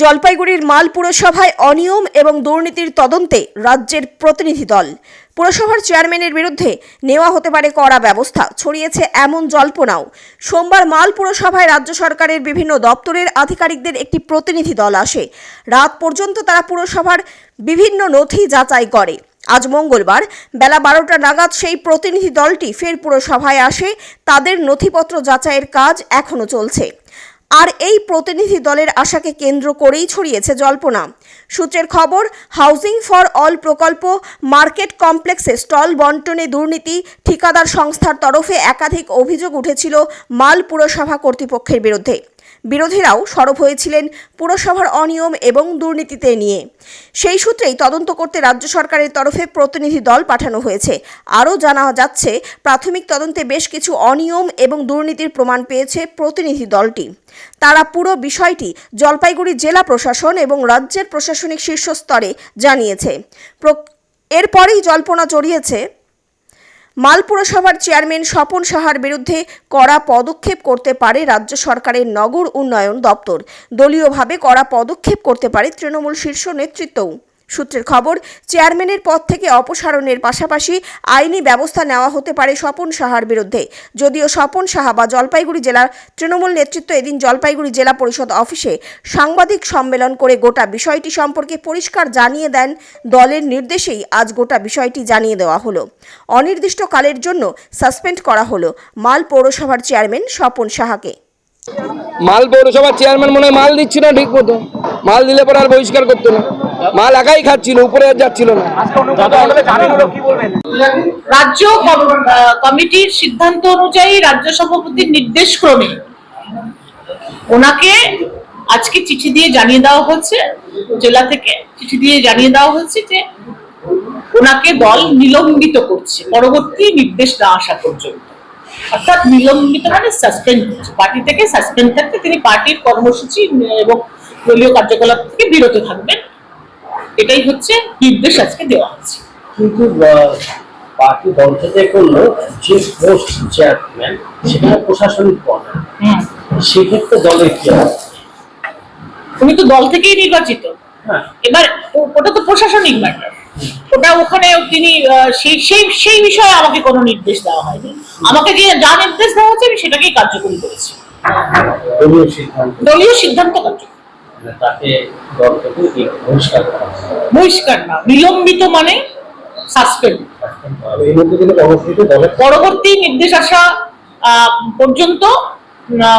জলপাইগুড়ির মাল পুরসভায় অনিয়ম এবং দুর্নীতির তদন্তে রাজ্যের প্রতিনিধি দল। পুরসভার চেয়ারম্যানের বিরুদ্ধে নেওয়া হতে পারে কড়া ব্যবস্থা, ছড়িয়েছে এমন জল্পনাও। সোমবার মাল পুরসভায় রাজ্য সরকারের বিভিন্ন দপ্তরের আধিকারিকদের একটি প্রতিনিধি দল আসে। রাত পর্যন্ত তারা পুরসভার বিভিন্ন নথি যাচাই করে। আজ মঙ্গলবার বেলা বারোটা নাগাদ সেই প্রতিনিধি দলটি ফের পুরসভায় আসে। তাদের নথিপত্র যাচাইয়ের কাজ এখনও চলছে। আর এই প্রতিনিধি দলের আশাকে কেন্দ্র করেই ছড়িয়েছে জল্পনা। সূত্রের খবর হাউজিং ফর অল প্রকল্প, মার্কেট কমপ্লেক্সে স্টল বন্টনে দুর্নীতি, ঠিকাদার সংস্থার তরফে একাধিক অভিযোগ উঠেছিল মাল পুরসভা কর্তৃপক্ষের বিরুদ্ধে। বিরোধীরাও সরব হয়েছিলেন পুরসভার অনিয়ম এবং দুর্নীতিতে নিয়ে। সেই সূত্রেই তদন্ত করতে রাজ্য সরকারের তরফে প্রতিনিধি দল পাঠানো হয়েছে। আরও জানা যাচ্ছে, প্রাথমিক তদন্তে বেশ কিছু অনিয়ম এবং দুর্নীতির প্রমাণ পেয়েছে প্রতিনিধি দলটি। তারা পুরো বিষয়টি জলপাইগুড়ি জেলা প্রশাসন এবং রাজ্যের প্রশাসনিক শীর্ষস্তরে জানিয়েছে। প্র- এরপরেই জল্পনা জড়িয়েছে মাল পুরসভার চেয়ারম্যান স্বপন সাহার বিরুদ্ধে কড়া পদক্ষেপ করতে পারে রাজ্য সরকারের নগর উন্নয়ন দপ্তর। দলীয়ভাবে কড়া পদক্ষেপ করতে পারে তৃণমূল শীর্ষ নেতৃত্বও। সূত্রের খবর, চেয়ারম্যানের পদ থেকে অপসারণের পাশাপাশি আইনি ব্যবস্থা নেওয়া হতে পারে স্বপন সাহার বিরুদ্ধে। যদিও স্বপন সাহা বা জলপাইগুড়ি জেলার তৃণমূল নেতৃত্ব এদিন জলপাইগুড়ি জেলা পরিষদ অফিসে সাংবাদিক সম্মেলন করে গোটা বিষয়টি সম্পর্কে পরিষ্কার জানিয়ে দেন। দলের নির্দেশেই আজ গোটা বিষয়টি জানিয়ে দেওয়া হলো। অনির্দিষ্টকালের জন্য সাসপেন্ড করা হলো মাল পৌরসভার চেয়ারম্যান স্বপন সাহাকে। মাল পৌরসভার চেয়ারম্যান মনে হয় মাল দিচ্ছিল না ঠিক মতো। মাল দিলে পরে আর বহিষ্কার করতো না। মাল একাই খাচ্ছিল উপরে আর যাচ্ছিল না। রাজ্য কমিটির সিদ্ধান্ত অনুযায়ী রাজ্য সভাপতির নির্দেশ ক্রমে ওনাকে আজকে চিঠি দিয়ে জানিয়ে দেওয়া হচ্ছে জেলা থেকে চিঠি দিয়ে জানিয়ে দেওয়া হচ্ছে যে ওনাকে দল নিলম্বিত করছে পরবর্তী নির্দেশ না আসা পর্যন্ত। অর্থাৎ নিলম্বিত মানে সাসপেন্ড পার্টি থেকে সাসপেন্ড থাকতে তিনি পার্টির কর্মসূচি এবং দলীয় কার্যকলাপ থেকে বিরত থাকবেন। এটাই হচ্ছে নির্দেশ আজকে দেওয়া হচ্ছে কিন্তু পার্টি দল থেকে করল যে পোস্ট চেয়ারম্যান সেখানে প্রশাসনিক পদ সেক্ষেত্রে দলের কি তুমি তো দল থেকেই নির্বাচিত। হ্যাঁ। এবার ওটা তো প্রশাসনিক ম্যাটার ওটা ওখানে তিনি সেই সেই সেই বিষয়ে আমাকে কোনো নির্দেশ দেওয়া হয়নি। আমাকে যে যা নির্দেশ দেওয়া হচ্ছে আমি সেটাকেই কার্যকরী করেছি। দলীয় সিদ্ধান্ত কার্যকরী। তাকে দল থেকে বহিষ্কার করা বহিষ্কার না বিলম্বিত মানে সাসপেন্ড পরবর্তী নির্দেশ আসা পর্যন্ত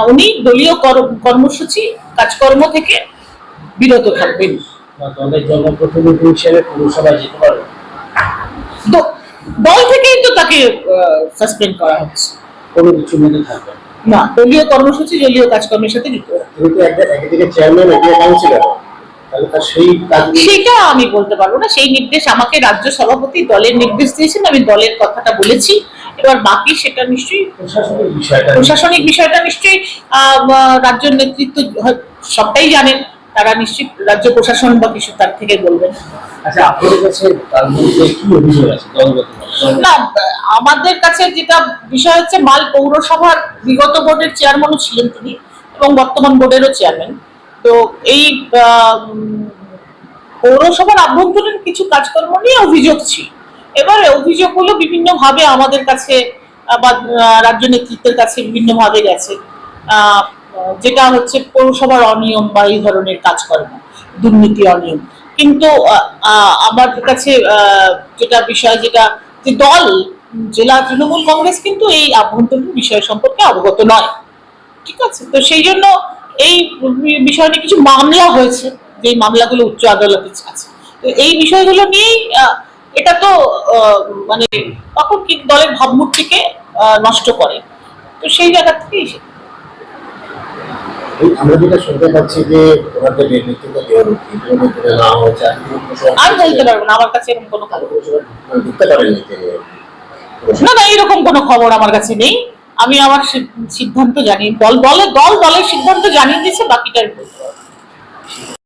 উনি দলীয় কর- কর্মসূচি কাজকর্ম থেকে বিরত থাকবেন। দলের জনপ্রতিনিধি হিসেবে পৌরসভায় যেতে পারবে দল থেকেই তো তাকে সাসপেন্ড করা হচ্ছে। কোনো কিছু মধ্যে থাকবে না। দলীয় কর্মসূচি দলীয় কাজকর্মের সাথে যুক্ত। সেটা আমি বলতে পারব না। সেই নির্দেশ আমাকে রাজ্য সভাপতি দলের নির্দেশ দিয়েছেন আমি দলের কথাটা বলেছি। এবার বাকি সেটা নিশ্চয়ই প্রশাসনিক বিষয়টা প্রশাসনিক বিষয়টা নিশ্চয়ই আহ, আহ, রাজ্য নেতৃত্ব সবটাই জানেন। তারা নিশ্চয়ই রাজ্য প্রশাসন বা কিছু তার থেকে বলবেন। আচ্ছা আপনাদের কাছে তার মধ্যে কি অভিযোগ আছে? দলগত না, আমাদের কাছে যেটা বিষয় হচ্ছে, মাল পৌরসভার বিগত বোর্ডের চেয়ারম্যানও ছিলেন তিনি এবং বর্তমান বোর্ডেরও চেয়ারম্যান। তো এই পৌরসভার আভ্যন্তরীণ কিছু কাজকর্ম নিয়ে অভিযোগ ছিল। এবার অভিযোগগুলো বিভিন্নভাবে আমাদের কাছে বা রাজ্য নেতৃত্বের কাছে বিভিন্নভাবে গেছে। যেটা হচ্ছে পৌরসভার অনিয়ম বা এই ধরনের কাজকর্ম, দুর্নীতি অনিয়ম। কিন্তু আমার কাছে যেটা বিষয়, যেটা দল জেলা তৃণমূল কংগ্রেস কিন্তু এই আভ্যন্তরীণ বিষয় সম্পর্কে অবগত নয়। ঠিক আছে? তো সেই জন্য এই বিষয় নিয়ে কিছু মামলা হয়েছে, যে মামলাগুলো উচ্চ আদালতে আছে। তো এই বিষয়গুলো নিয়েই এটা তো মানে তখন কি দলের ভাবমূর্তিকে নষ্ট করে। তো সেই জায়গা থেকেই আমরা যেটা শুনতে পাচ্ছি যে ওনাদের নেতৃত্ব দেওয়ার নেতৃত্ব হয়েছে? আমি বলতে পারব না আমার কাছে এরকম কোনো খবর মানে ঢুকতে পারেনি না না এরকম কোনো খবর আমার কাছে নেই। আমি আমার সিদ্ধান্ত জানি দল বলে দল দলের সিদ্ধান্ত জানিয়ে দিয়েছে বাকিটার।